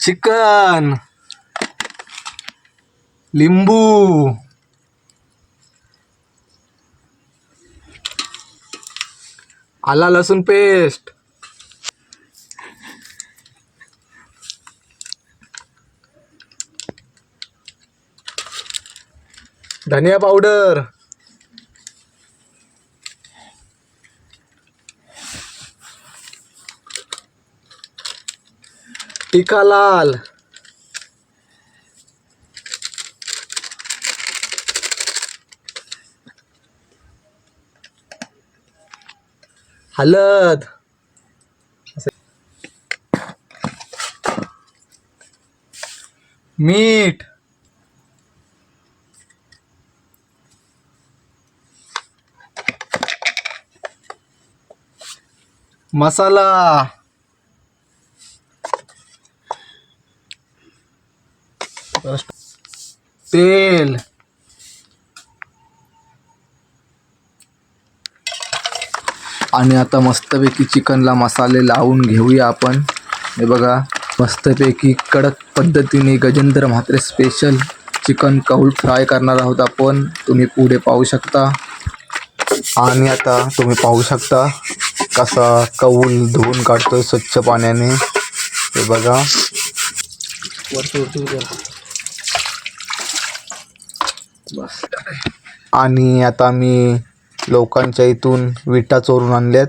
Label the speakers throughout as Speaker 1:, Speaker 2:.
Speaker 1: Chicken. लिंबू. आला लसूण पेस्ट. धनिया पावडर. टिका लाल. हलद. मीठ. मसाला. तेल. आणि आता मस्तपैकी चिकनला मसाले लावून घेऊया आपण. हे बघा मस्तपैकी कडक पद्धतीने गजेंद्र म्हात्रे स्पेशल चिकन कौल फ्राय करणार आहोत आपण. तुम्ही पुढे पाहू शकता. आणि आता तुम्ही पाहू शकता कसा कौल धुवून काढतोय स्वच्छ पाण्याने. हे बघा. आणि आता मी लोकांच्या इथून विटा चोरून आणल्यात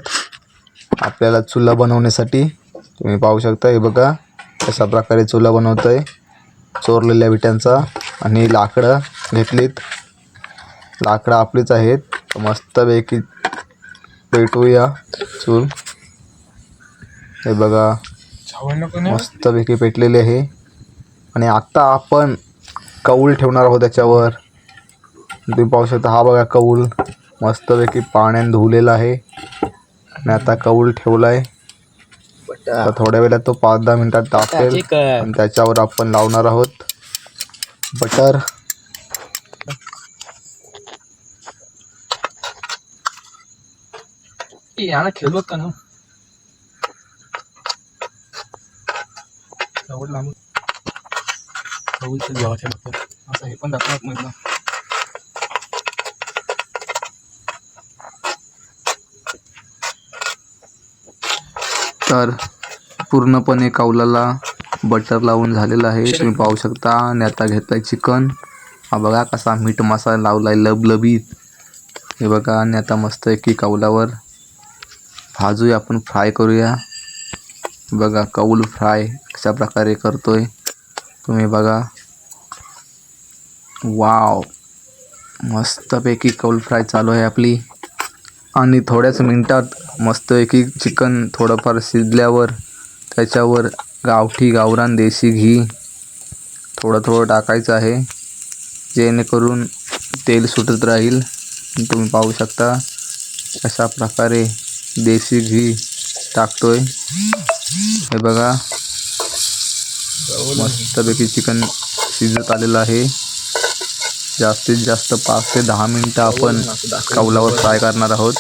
Speaker 1: आपल्याला चुला बनवण्यासाठी. तुम्ही पाहू शकता हे बघा कशा प्रकारे चुला बनवतोय. चोरलेल्या विटांचा आणि लाकडं घेतलीत. लाकडं आपलीच आहेत. मस्तपैकी पेटवूया चूल. हे बघा मस्तपैकी पेटलेले आहे. आणि आता आपण कौल ठेवणार आहोत त्याच्यावर. तुम्ही पाहू शकता हा बघा कौल. मस्तपैकी पाण्याने धुवलेला आहे. आणि आता कौल ठेवला आहे आता थोड्या वेळात तो पाच दहा मिनिटात टाकेल आणि त्याच्यावर आपण लावणार आहोत. बटर.
Speaker 2: याला खेळलो का ना. लांब. जेवायच्या असं हे पण दाखवत मधलं
Speaker 1: तर पूर्णपणे कौलाला बटर लावून झालेलं आहे. तुम्ही पाहू शकता आणि आता घेतलाय चिकन हा बघा कसा मीठ मसाला लावलाय लबलबीत. हे बघा आणि आता मस्त की कौलावर. भाजूया आपण फ्राय करूया. बघा कौल फ्राय कशा प्रकारे करतोय. तुम्ही बघा. वाव मस्तपैकी कौल फ्राय चालू आहे आपली. आणि थोड्याच मिनटात मस्तपैकी चिकन थोडंफार शिजल्यावर त्याच्यावर गावठी गावरान देशी घी थोडं थोडं टाकायचं आहे. जेणेकरून तेल सुटत राहील. तुम्ही पाहू शकता अशा प्रकारे देशी घी टाकतोय. हे बघा. मस्तपैकी चिकन शिजत आलेलं आहे. जास्तीत जास्त पाच ते दहा मिनटं आपण कौलावर फ्राय करणार आहोत.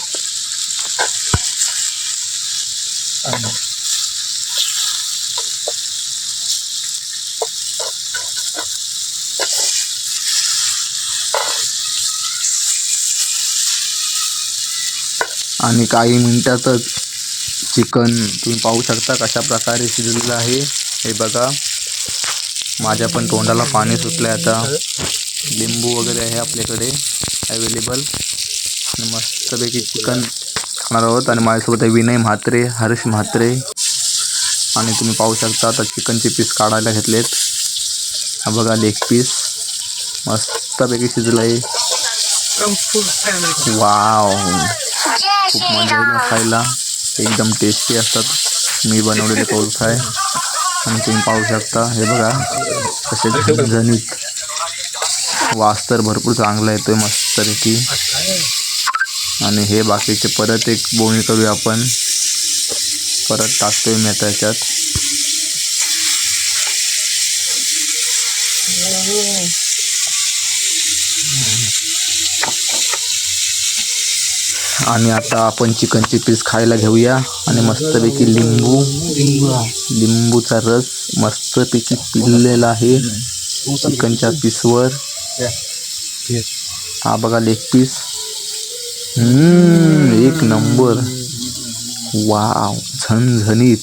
Speaker 1: आणि काही मिनटातच चिकन तुम्ही पाहू शकता कशा प्रकारे शिजलेलं आहे. हे बघा. माझ्या पण तोंडाला पाणी सुटलं आहे आता. लिंबू वगैरे आहे आपल्याकडे अवेलेबल आणि मस्तपैकी चिकन खाणार आहोत. आणि माझ्यासोबत आहे विनय म्हात्रे हर्ष म्हात्रे. आणि तुम्ही पाहू शकता आता चिकनचे पीस काढायला घेतलेत. हा बघा लेग पीस मस्तपैकी शिजलं आहे वाव खूप मजा येईल खायला. एकदम टेस्टी असतात. मी बनवलेले कौल आहे आणि तुम्ही पाहू शकता. हे बघा कसे झणझणीत वास तर भरपूर चांगला येतोय मस्तपैकी. आणि हे बाकीचे परत एक बोणी करूया आपण. परत टाकतोय मी आता याच्यात. आणि आता आपण चिकनची पीस खायला घेऊया. आणि मस्तपैकी लिंबू. लिंबूचा रस मस्तपैकी पिळलेला आहे. चिकनच्या पीसवर. हा बघा लेग पीस हम्म, एक नंबर. वाव झणझणीत.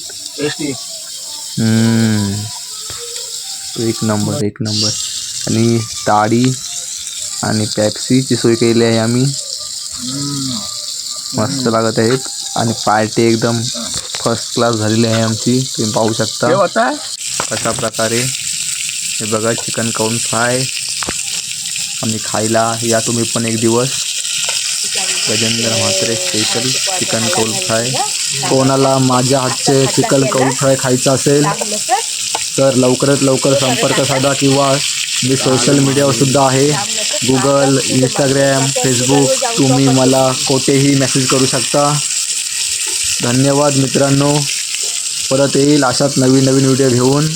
Speaker 1: हम्म. एक नंबर एक नंबर. आणि ताडी आणि पॅप्सीची सोय केली आहे आम्ही. मस्त लागत आहेत. आणि पार्टी एकदम फर्स्ट क्लास झालेली आहे आमची. तुम्ही पाहू शकता.
Speaker 2: होता
Speaker 1: कशा प्रकारे. हे बघा चिकन काऊन फ्राय आणि खायला या तुम्ही पण एक दिवस. गजेंद्र म्हात्रे स्पेशल चिकन कौल फ्राय कोणाला माझ्या हातचे चिकन कौल फ्राय खायचं असेल तर लवकरात लवकर संपर्क साधा किंवा मी सोशल मीडियावर सुद्धा आहे. गुगल इंस्टाग्राम फेसबुक तुम्ही मला कोठेही मेसेज करू शकता. धन्यवाद मित्रांनो. परत येईल अशाच नवीन नवीन व्हिडिओ घेऊन.